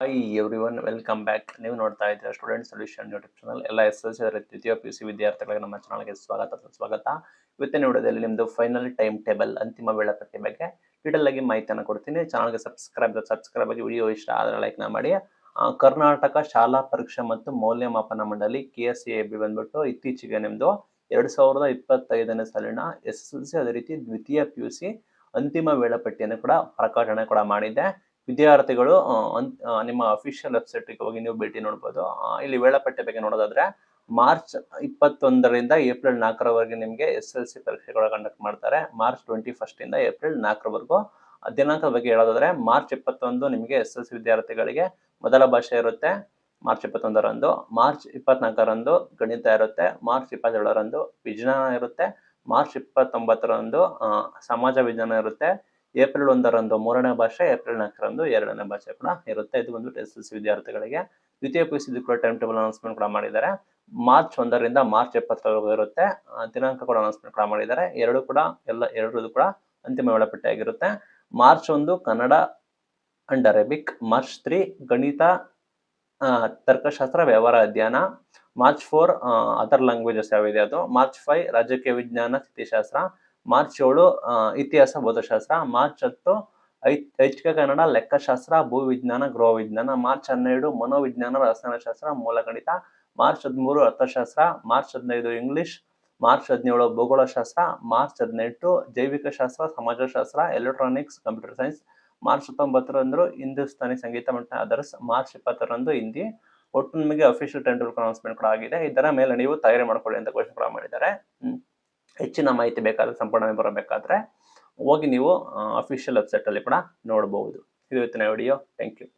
High everyone welcome back ನೀವು ನೋಡ್ತಾ ಇದ್ದೀರಾ ಸ್ಟೂಡೆಂಟ್ ಸೊಲ್ಯೂಷನ್ ಯೂಟ್ಯೂಬ್ ಚಾನಲ್ ಎಲ್ಲ ಎಸ್ ಎಲ್ ಸಿ ದ್ವಿತೀಯ ಪಿ ಯು ಸಿ ವಿದ್ಯಾರ್ಥಿಗಳಿಗೆ ನಮ್ಮ ಚಾನಲ್ಗೆ ಸ್ವಾಗತ ಸ್ವಾಗತ ಇವತ್ತಿನ ವಿಡಿಯೋದಲ್ಲಿ ನಿಮ್ಮದು ಫೈನಲ್ ಟೈಮ್ ಟೇಬಲ್ ಅಂತಿಮ ವೇಳಾಪಟ್ಟಿ ಬಗ್ಗೆ ಡೀಟೇಲ್ ಆಗಿ ಮಾಹಿತಿಯನ್ನು ಕೊಡ್ತೀನಿ. ಚಾನಲ್ಗೆ ಸಬ್ಸ್ಕ್ರೈಬ್ ಸಬ್ಸ್ಕ್ರೈಬ್ ಆಗಿ ವಿಡಿಯೋ ಇಷ್ಟ ಆದರೆ ಲೈಕ್ನ ಮಾಡಿ. ಕರ್ನಾಟಕ ಶಾಲಾ ಪರೀಕ್ಷೆ ಮತ್ತು ಮೌಲ್ಯಮಾಪನ ಮಂಡಳಿ ಕೆ ಎಸ್ ಎ ಬಿ ಬಂದ್ಬಿಟ್ಟು ಇತ್ತೀಚೆಗೆ ನಿಮ್ಮದು ಎರಡು ಸಾವಿರದ ಇಪ್ಪತ್ತೈದನೇ ಸಾಲಿನ ಎಸ್ ಎಸ್ ಎಲ್ ಸಿ ಅದೇ ರೀತಿ ದ್ವಿತೀಯ ಪಿ ಯು ಸಿ ಅಂತಿಮ ವೇಳಾಪಟ್ಟಿಯನ್ನು ಕೂಡ ಪ್ರಕಟಣೆ ಕೂಡ ಮಾಡಿದೆ. ವಿದ್ಯಾರ್ಥಿಗಳು ನಿಮ್ಮ ಅಫಿಷಿಯಲ್ ವೆಬ್ಸೈಟ್ಗೆ ಹೋಗಿ ನೀವು ಭೇಟಿ ನೋಡ್ಬೋದು. ಇಲ್ಲಿ ವೇಳಾಪಟ್ಟಿ ಬಗ್ಗೆ ನೋಡೋದಾದ್ರೆ, ಮಾರ್ಚ್ ಇಪ್ಪತ್ತೊಂದರಿಂದ ಏಪ್ರಿಲ್ ನಾಲ್ಕರವರೆಗೆ ನಿಮಗೆ ಎಸ್ ಎಲ್ ಸಿ ಪರೀಕ್ಷೆಗಳು ಕಂಡಕ್ಟ್ ಮಾಡ್ತಾರೆ. ಮಾರ್ಚ್ ಟ್ವೆಂಟಿ ಫಸ್ಟ್ ಇಂದ ಏಪ್ರಿಲ್ ನಾಲ್ಕರವರೆಗೂ. ದಿನಾಂಕದ ಬಗ್ಗೆ ಹೇಳೋದಾದ್ರೆ, ಮಾರ್ಚ್ ಇಪ್ಪತ್ತೊಂದು ನಿಮಗೆ ಎಸ್ ಎಲ್ ಸಿ ವಿದ್ಯಾರ್ಥಿಗಳಿಗೆ ಮೊದಲ ಭಾಷೆ ಇರುತ್ತೆ, ಮಾರ್ಚ್ ಇಪ್ಪತ್ತೊಂದರಂದು. ಮಾರ್ಚ್ ಇಪ್ಪತ್ನಾಲ್ಕರಂದು ಗಣಿತ ಇರುತ್ತೆ, ಮಾರ್ಚ್ ಇಪ್ಪತ್ತೇಳರಂದು ವಿಜ್ಞಾನ ಇರುತ್ತೆ, ಮಾರ್ಚ್ ಇಪ್ಪತ್ತೊಂಬತ್ತರಂದು ಸಮಾಜ ವಿಜ್ಞಾನ ಇರುತ್ತೆ ಏಪ್ರಿಲ್ ಒಂದರಂದು ಮೂರನೇ ಭಾಷೆ, ಏಪ್ರಿಲ್ ನಾಲ್ಕರಂದು ಎರಡನೇ ಭಾಷೆ ಕೂಡ ಇರುತ್ತೆ. ಇದು ಒಂದು ಎಸ್ ಎಲ್ ಸಿ ವಿದ್ಯಾರ್ಥಿಗಳಿಗೆ. ದ್ವಿತೀಯ ಪಿ ಸಿ ಕೂಡ ಟೈಮ್ ಟೇಬಲ್ ಅನೌನ್ಸ್ಮೆಂಟ್ ಕೂಡ ಮಾಡಿದ್ದಾರೆ. ಮಾರ್ಚ್ ಒಂದರಿಂದ ಮಾರ್ಚ್ ಎಪ್ಪತ್ತರವರೆಗೂ ಇರುತ್ತೆ. ದಿನಾಂಕ ಕೂಡ ಅನೌನ್ಸ್ಮೆಂಟ್ ಕೂಡ ಮಾಡಿದ್ದಾರೆ. ಎರಡು ಕೂಡ, ಎಲ್ಲ ಎರಡರದ್ದು ಕೂಡ ಅಂತಿಮ ವೇಳಾಪಟ್ಟಿ ಆಗಿರುತ್ತೆ ಮಾರ್ಚ್ ಒಂದು Kannada and Arabic March three ಗಣಿತ ತರ್ಕಶಾಸ್ತ್ರ, ವ್ಯವಹಾರ ಅಧ್ಯಯನ, ಮಾರ್ಚ್ ಫೋರ್ ಅದರ್ ಲ್ಯಾಂಗ್ವೇಜಸ್ ಯಾವಿದೆ ಅದು, ಮಾರ್ಚ್ ಫೈವ್ ರಾಜಕೀಯ ವಿಜ್ಞಾನ, ಸ್ಥಿತಿಶಾಸ್ತ್ರ ಮಾರ್ಚ್ ಏಳು ಇತಿಹಾಸ, ಭೌತಶಾಸ್ತ್ರ, ಮಾರ್ಚ್ ಹತ್ತು ಐಚ್ಛಿಕ ಕನ್ನಡ, ಲೆಕ್ಕಶಾಸ್ತ್ರ, ಭೂವಿಜ್ಞಾನ ಗೃಹ ವಿಜ್ಞಾನ ಮಾರ್ಚ್ ಹನ್ನೆರಡು, ಮನೋವಿಜ್ಞಾನ, ರಸಾಯನಶಾಸ್ತ್ರ, ಮೂಲಗಣಿತ, ಮಾರ್ಚ್ ಹದಿಮೂರು, ಅರ್ಥಶಾಸ್ತ್ರ, ಮಾರ್ಚ್ ಹದಿನೈದು, ಇಂಗ್ಲಿಷ್, ಮಾರ್ಚ್ ಹದಿನೇಳು, ಭೂಗೋಳಶಾಸ್ತ್ರ, ಮಾರ್ಚ್ ಹದಿನೆಂಟು ಜೈವಿಕ ಶಾಸ್ತ್ರ ಸಮಾಜಶಾಸ್ತ್ರ ಎಲೆಕ್ಟ್ರಾನಿಕ್ಸ್ ಕಂಪ್ಯೂಟರ್ ಸೈನ್ಸ್ ಮಾರ್ಚ್ ಹತ್ತೊಂಬತ್ತರಂದು ಹಿಂದೂಸ್ತಾನಿ ಸಂಗೀತ ಮತ್ತು ಅದರ್ಸ್ ಮಾರ್ಚ್ ಇಪ್ಪತ್ತರಂದು ಹಿಂದಿ ಒಟ್ಟು ನಿಮಗೆ ಅಫಿಷಿಯಲ್ ಟೆಂಡರ್ ಅನೌನ್ಸ್ಮೆಂಟ್ ಕೂಡ ಆಗಿದೆ ಇದರ ಮೇಲೆ ನೀವು ತಯಾರಿ ಮಾಡ್ಕೊಳ್ಳಿ ಅಂತ ಘೋಷಣೆ ಕೂಡ ಮಾಡಿದ್ದಾರೆ. ಹೆಚ್ಚಿನ ಮಾಹಿತಿ ಬೇಕಾದರೆ ಸಂಪೂರ್ಣ ಬರಬೇಕಾದ್ರೆ ಹೋಗಿ ನೀವು ಅಫಿಷಿಯಲ್ ವೆಬ್ಸೈಟ್ ಅಲ್ಲಿ ಕೂಡ ನೋಡಬಹುದು ಇದು ಇವತ್ತಿನ ವಿಡಿಯೋ ಥ್ಯಾಂಕ್ ಯು